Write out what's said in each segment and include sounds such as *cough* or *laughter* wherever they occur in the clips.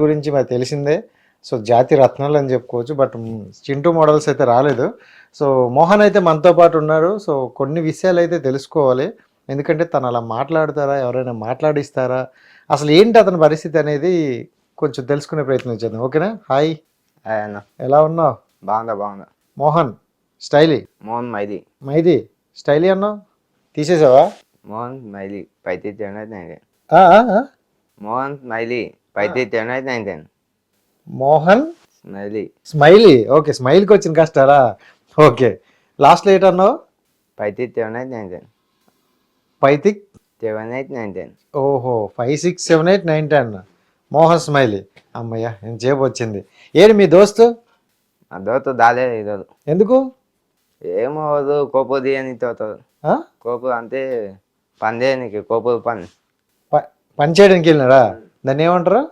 గురించి మరి తెలిసిందే. సో జాతి రత్నాలు అని చెప్పుకోవచ్చు బట్ చింటూ మోడల్స్ అయితే రాలేదు. సో మోహన్ అయితే మనతో పాటు ఉన్నారు. సో కొన్ని విషయాలు అయితే తెలుసుకోవాలి. ఎందుకంటే తను అలా మాట్లాడతారా ఎవరైనా మాట్లాడిస్తారా? అసలు ఏంటి అతని పరిస్థితి అనేది కొంచెం తెలుసుకునే ప్రయత్నం చేద్దాం. ఓకేనా? హాయ్. ఆయన ఎలా ఉన్నావు? బాగుందా బాగుందా మోహన్ స్టైలీ? మోహన్ మైది. మైది స్టైలీ అన్నావు? తీసేసావా? మోహన్ మైలి పైతే. మోహన్ మైలి పైతే టెన్ మోహన్? మైలి స్మైలీ? ఓకే స్మైల్కి వచ్చిన కష్టారా ఓకే. లాస్ట్లో ఏంటి అన్నావు పైతే సెవెన్ ఎయిట్ నైన్ టెన్ పైతిక్? సెవెన్ ఎయిట్ నైన్ టెన్ ఓహో five six seven eight nine ten Mohan smiley. అమ్మయ్య నేను చేపు వచ్చింది. ఏంటి మీ దోస్తు? అదోతో దాలే ఇదోదు ఎందుకు? ఏమో అవదు కోపు దియని తోతదు ఆ? కోపు అంటే పని చేయనికి కోపు పని. ప- పని చేయడానికి వెళ్ళినారా దాన్ని ఏమంటారు?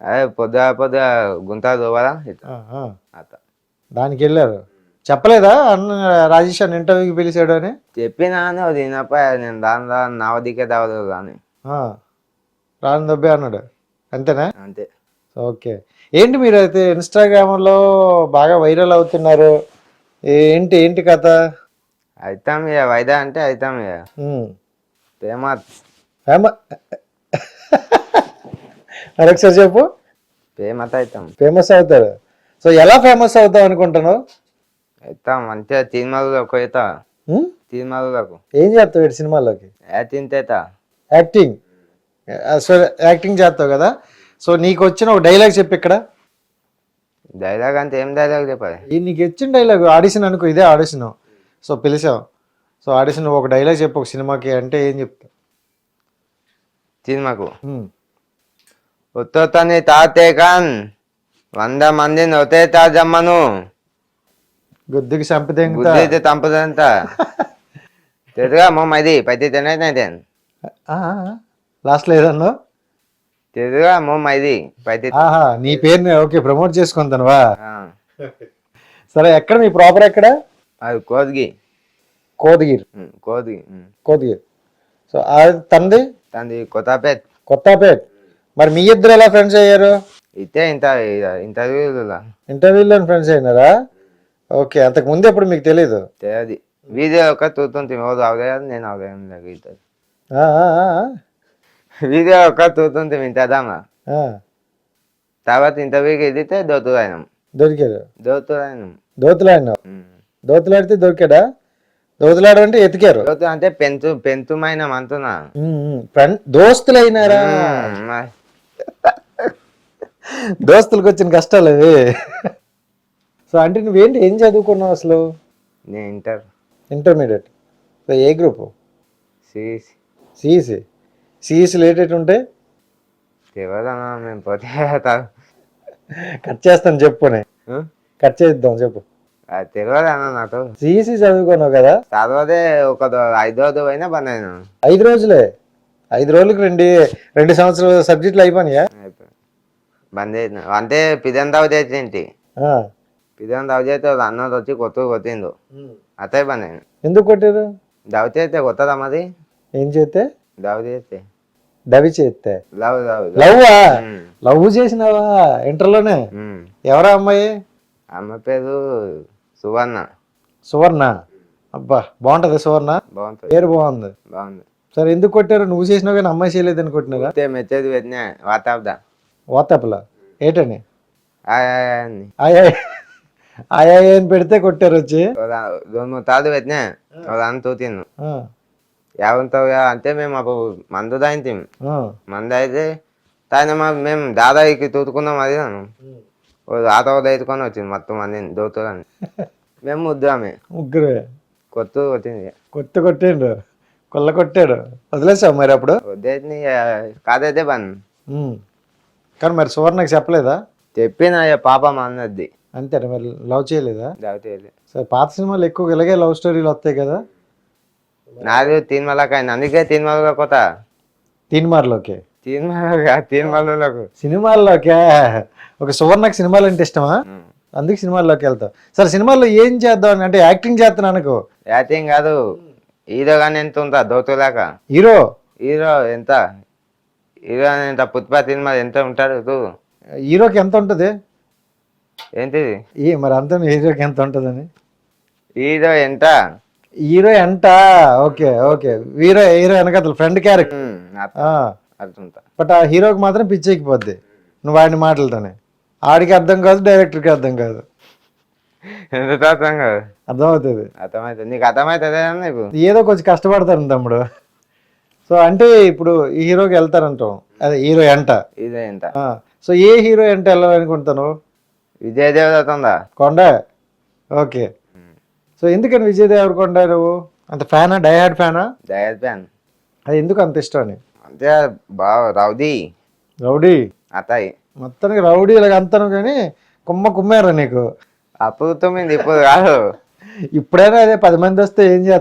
అదే పొద్దుగా పొద్దుగా గుంత దోవరా ఆ, ఆ. అత దానికి వెళ్ళారు. చెప్పలేదా అన్న రాజేష్ అన్న ఇంటర్వ్యూకి పిలిచాడు అని? చెప్పినా అని అది వినప్ప నేను దాని దా నవదికే దావదు కానీ. ఆ. రాను దబ్బే అన్నాడు. అంతేనా? అంతే. ఓకే. ఏంటి మీరు అయితే ఇన్స్టాగ్రామ్లో బాగా వైరల్ అవుతున్నారు? ఏంటి ఏంటి కథ? అవుతాం ఇక వైదా అంటే అవుతాం ఇక. ఫేమస్. ఫేమ మరొకసారి చెప్పు. ఫేమస్ అవుతాం. ఫేమస్ అవుతాడు. సో ఎలా ఫేమస్ అవుతావు అనుకుంటున్నావు? అవుతాం మంచిగా పోతా ఉమ్? తీర్మాలకు ఏం చేస్తావు సినిమాలోకి ఏ తింటేతా యాక్టింగ్? సో యాక్టింగ్ చేస్తావు కదా. సో నీకు వచ్చిన ఒక డైలాగ్ చెప్పు ఇక్కడ. డైలాగ్ అంటే ఏం డైలాగ్ చెప్పాలి? నీకు ఇచ్చిన డైలాగ్ ఆడిషన్ అనుకో ఇదే ఆడిషన్. సో పిలిచావు. సో ఆడిషన్ ఒక డైలాగ్ చెప్పు ఒక సినిమాకి అంటే ఏం చెప్తావు? సినిమాకు. ఉమ్. ఉత్తొత్తని తాతే కాన్ వంద మందిని ఒతే తా జమ్మను గుద్దుకి చంపితే బుద్ధి తంపదంత? *laughs* తెలుగా మొమ్మ ఇది పది తినైతే లాస్ట్లో ఏదన్నా? తెలుగా మొమ్మ ఇది పది ఆహా నీ పేరుని ఓకే ప్రమోట్ చేసుకుంటానువా సరే ఎక్కడ మీ ప్రాపర్ ఎక్కడ? అది కోదిగి. కోదగిరి. కోదిగి. కోదగిరి. సో ఆ తంది? తంది కొత్తపేట్. కొత్తపేట్. మరి మీ ఇద్దరు ఎలా ఫ్రెండ్స్ అయ్యారు? ఇతే ఇంత ఇంటర్వ్యూలు ఇంటర్వ్యూలో ఫ్రెండ్స్ అయినారా? ఓకే అంతకు ముందు ఎప్పుడు మీకు తెలియదు తెలియదు వీడియో ఒక చూస్తుంటే రోజు అవలేదు నేను అవలేదు ఆ. వీడియో ఒక చూస్తుంటే ఆ, తర్వాత ఇంటర్వ్యూకి ఎదిగితే దోతులు దొరికాడు దోతులు దోతులాడినావు ఉమ్. దోతులాడితే దొరికాడా? దోతులాడడం అంటే ఎతికారు అంటే పెంచు పెంచుమైన అంటున్నా. ఉమ్, ఉమ్. ఫ్రెండ్ దోస్తులు అయినారా ఉమ్, మరి దోస్తులకు వచ్చిన కష్టాలు అవి. సో అంటే నువ్వేంటి ఏం చదువుకున్నావు అసలు? నేను ఇంటర్. ఇంటర్మీడియట్. సో ఏ గ్రూప్? సిరీస్ సిఈసి. సిఈసి లేటెట్ ఉంటే? తెలియదన్నా మేము పోతే కట్ చేస్తాను చెప్పునే? కట్ చేద్దాం చెప్పు. అది తెలియదన్నా నాకు సిఈసి చదువుకున్నావు కదా? చదవదే ఒక దో- ఐదోది పోయినా బంద్ అయినా. ఐదు రోజులే. ఐదు రోజులకు రెండు రెండు సంవత్సరాల సబ్జెక్టులు అయిపోయినాయా? అయిపోయి. బంద్ అయినా అంటే పిదన్ దావ చేసేంటి ఆ. పిదన్ దావ చేస్తే అన్నది వచ్చి కొత్త కొట్టిండు. అతే బంద్ అయినా. ఎందుకు కొట్టారు దావ చేస్తే కొత్తదా మరి? ఏం చేస్తే? దావ చేస్తే. డవి చేస్తే. Love love love. లవ్వా? లవ్ చేసినావా ఇంటర్లోనే. ఎవరా అమ్మాయి? అమ్మ పేరు సువర్ణ. సువర్ణ? అబ్బా బాగుంటది సువర్ణ. బాగుంటుంది. పేరు బాగుంది. బాగుంది. సరే ఎందుకు కొట్టారు? నువ్వు చేసినావు కానీ అమ్మాయి చేయలేదని అయితే మెసేజ్ పెట్టినా వాట్సాప్దా? వాట్సాప్లో? ఏటని? ఆయ్ పెడితే కొట్టారు వచ్చి. రెండు మూడు తాళ్ళు పెట్టినా దాన్ని తూతిను అంటే మేము అప్పుడు మందు తాగితే. మందు అయితే తాగిన మా మేము దాదాకి తూతుకున్నాం అది అన్నాను. ఓ ఆటో ఎత్తుకొని వచ్చింది మొత్తం మందిని దోతులని. *laughs* మేము ముద్దామే ముగ్గురు. కొత్త వచ్చింది కొత్త కొట్టిండు. కొల్ల కొట్టాడు. వదిలేసావు మరి అప్పుడు? వద్దేసి కాదైతే ఉమ్. కానీ మరి సువర్ణకి చెప్పలేదా? చెప్పిన పాప మా అన్నది. అంతేనా మరి? లవ్ చేయలేదా? సరే పాత సినిమాలు ఎక్కువ ఇలాగే లవ్ స్టోరీలు వస్తాయి కదా? నాది తిరుమలకాయ అందుకే తిరుమల కొత్త తీన్మార్లోకి తిరుమల తిరుమలకు సినిమాల్లోకే? ఒక సువర్ణకి సినిమాలు అంటే ఇష్టమా? అందుకే సినిమాల్లోకి వెళ్తావు. సరే సినిమాల్లో ఏం చేద్దాం అని అంటే యాక్టింగ్ చేస్తాను అనుకో. యాక్టింగ్ కాదు. హీరో కానీ ఎంత ఉందా దోతులాగా. హీరో? హీరో ఎంత? హీరో ఎంత పుష్ప సినిమా ఎంత ఉంటాడు హీరోకి ఎంత ఉంటుంది? ఏంటిది? ఈ మరి అంత హీరోకి ఎంత ఉంటుందని? హీరో ఎంత? హీరో ఎంత? Okay okay. హీరో హీరో వెనకతలు ఫ్రెండ్ క్యారెక్టర్. బట్ ఆ హీరోకి మాత్రం పిచ్చెక్కిపోద్ది నువ్వు వాడిని మాటలతోనే. ఆడికి అర్థం కాదు డైరెక్టర్కి అర్థం కాదు. అర్థం కాదు? అర్థమవుతుంది. అర్థమవుతుంది. నీకు అర్థమవుతుంది నీకు? ఏదో కొంచెం కష్టపడతారు తమ్ముడు. సో అంటే ఇప్పుడు ఈ హీరోకి వెళ్తారంటాం. అదే హీరో ఎంట. ఇదే ఎంత ఆ, సో ఏ హీరో ఎంట వెళ్ళాలనుకుంటాను విజయ్ దేవదత్త ఉందా కొండ. ఓకే. సో ఎందుకని విజయ్ దేవరకొండ నువ్వు? అంత ఫ్యానా? డైహార్డ్ ఫ్యానా? జయద్ ఫ్యాన్. అది ఎందుకు అంత ఇష్టం అని అంతే బాగా రౌదీ రౌడీ? అతాయి. మొత్తానికి రౌడీ ఇలాగ అంతాను కానీ కుమ్మ కుమ్మారా నీకు? అప్పుడు తొమ్మిది ఇప్పుడు కాదు. ఇప్పుడైనా అదే పది మంది వస్తే ఏం చేస్తా